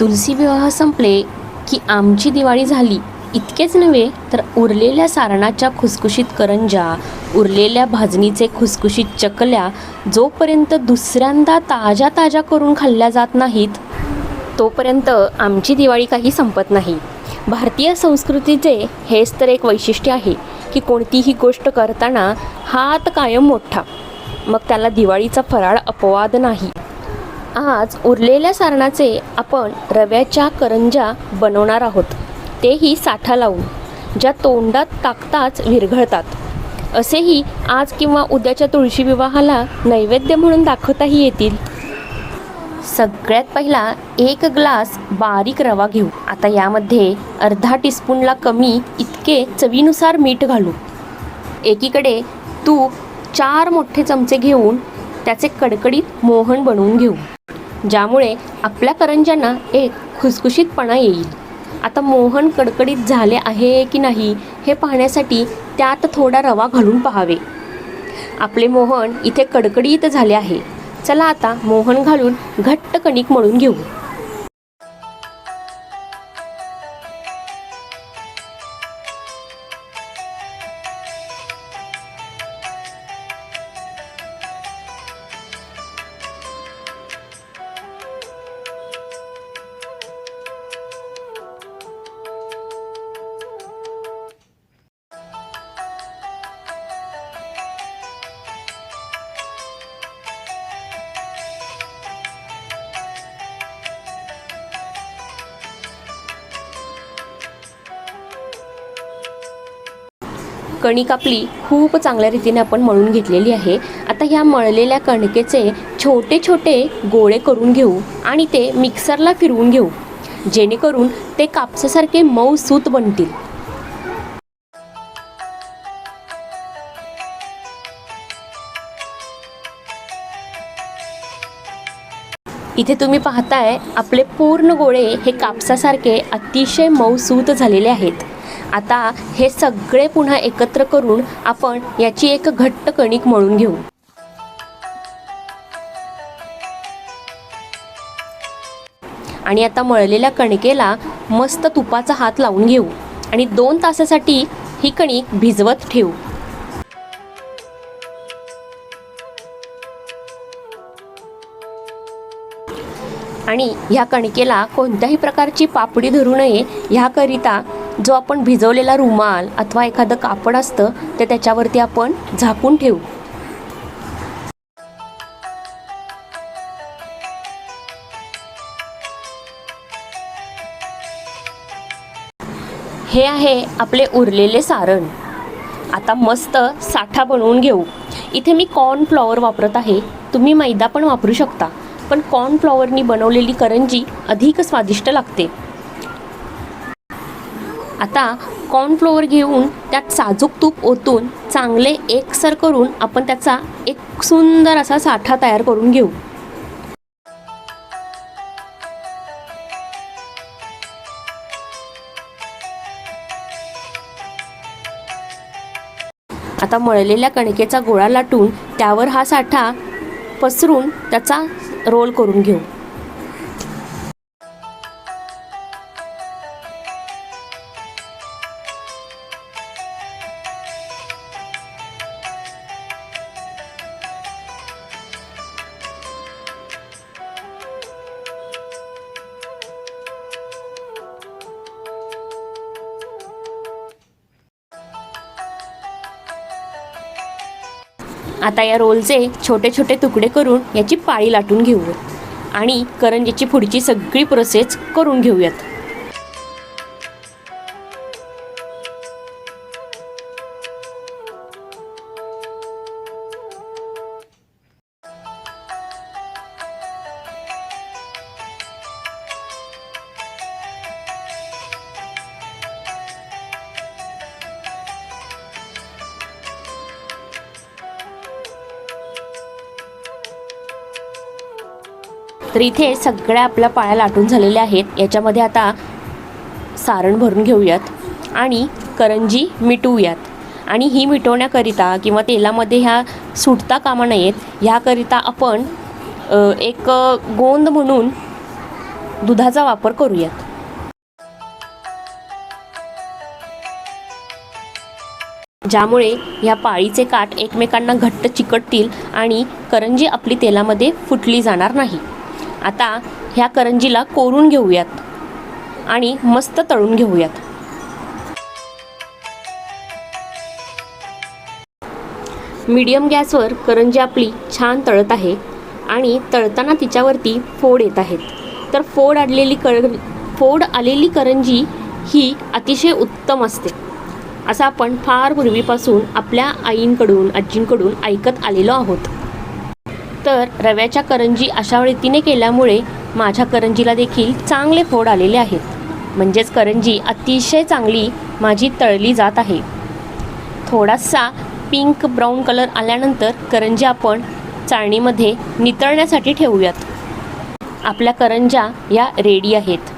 तुलसी विवाह संपले की आमची दिवाळी झाली. इतकेच नव्हे तर उरलेल्या सारणाच्या खुसखुशीत करंजा उरलेल्या भाजणीचे खुसखुशीत चकल्या जोपर्यंत दुसऱ्यांदा ताज्या ताज्या करून खाल्ल्या जात नाहीत तोपर्यंत आमची दिवाळी काही संपत नाही. भारतीय संस्कृतीचे हेच तर एक वैशिष्ट्य आहे की कोणतीही गोष्ट करताना हात कायम मोठा. मग त्याला दिवाळीचा फराळ अपवाद नाही. आज उरलेल्या सारणाचे आपण रव्याच्या करंजा बनवणार आहोत. तेही साठा लावून ज्या तोंडात टाकताच विरघळतात. असेही आज किंवा उद्याच्या तुळशी विवाहाला नैवेद्य म्हणून दाखवताही येतील. सगळ्यात पहिला एक ग्लास बारीक रवा घेऊ. आता यामध्ये अर्धा टीस्पूनला कमी इतके चवीनुसार मीठ घालू. एकीकडे तूप चार मोठे चमचे घेऊन त्याचे कडकडीत मोहन बनवून घेऊ. ज्यामुळे आपल्या करंज्यांना एक खुसखुशीतपणा येईल. आता मोहन कडकडीत झाले आहे की नाही हे पाहण्यासाठी त्यात थोडा रवा घालून पाहावे. आपले मोहन इथे कडकडीत झाले आहे. चला आता मोहन घालून घट्ट कणिक मळून घेऊ. कणिक आपली खूप चांगल्या रीतीने आपण मळून घेतलेली आहे. आता ह्या मळलेल्या कणकेचे छोटे छोटे गोळे करून घेऊ आणि ते मिक्सरला फिरवून घेऊ. जेणेकरून ते कापसासारखे मऊ सूत बनतील. इथे तुम्ही पाहताय आपले पूर्ण गोळे हे कापसासारखे अतिशय मऊसूत झालेले आहेत. आता हे सगळे पुन्हा एकत्र करून आपण याची एक घट्ट कणिक मळून घेऊ. आणि आता मळलेल्या कणकेला मस्त तुपाचा हात लावून घेऊ. आणि दोन तासासाठी ही कणिक भिजवत ठेवू. आणि ह्या कणकेला कोणत्याही प्रकारची पापडी धरू नये. ह्याकरिता जो आपण भिजवलेला रुमाल अथवा एखादं कापड असतं ते त्याच्यावरती आपण झाकून ठेवू. हे आहे आपले उरलेले सारण. आता मस्त साठा बनवून घेऊ. इथे मी कॉर्नफ्लॉवर वापरत आहे. तुम्ही मैदा पण वापरू शकता. पण कॉर्नफ्लॉवरनी बनवलेली करंजी अधिक स्वादिष्ट लागते. आता कॉर्नफ्लोअर घेऊन त्यात साजूक तूप ओतून चांगले एकसर करून आपण त्याचा एक सुंदर असा साठा तयार करून घेऊ. आता मळलेल्या कणकेचा गोळा लाटून त्यावर हा साठा पसरून त्याचा रोल करून घेऊ. आता या रोलचे छोटे छोटे तुकडे करून याची पाळी लाटून घेऊयात. आणि करंजीची पुढची सगळी प्रोसेस करून घेऊयात. तर इथे सगळ्या आपल्या पाळ्या लाटून झालेल्या आहेत. याच्यामध्ये आता सारण भरून घेऊयात आणि करंजी मिटवूयात. आणि ही मिटवण्याकरिता किंवा तेलामध्ये ह्या सुटता कामा नयेत. ह्याकरिता आपण एक गोंद म्हणून दुधाचा वापर करूयात. ज्यामुळे ह्या पाळीचे काठ एकमेकांना घट्ट चिकटतील आणि करंजी आपली तेलामध्ये फुटली जाणार नाही. आता ह्या करंजीला कोरून घेऊयात आणि मस्त तळून घेऊयात. मीडियम गॅसवर करंजी आपली छान तळत आहे आणि तळताना तिच्यावरती फोड येत आहेत. तर फोड आलेली कर फोड आलेली करंजी ही अतिशय उत्तम असते. असं आपण फार पूर्वीपासून आपल्या आईंकडून आजींकडून ऐकत आलेलो आहोत. तर रव्याच्या करंजी अशा रीतीने केल्यामुळे माझ्या करंजीला देखील चांगले फोड आलेले आहेत. म्हणजेच करंजी अतिशय चांगली माझी तळली जात आहे. थोडासा पिंक ब्राऊन कलर आल्यानंतर करंजी आपण चाळणीमध्ये नितळण्यासाठी ठेवूयात. आपल्या करंज्या या रेडी आहेत.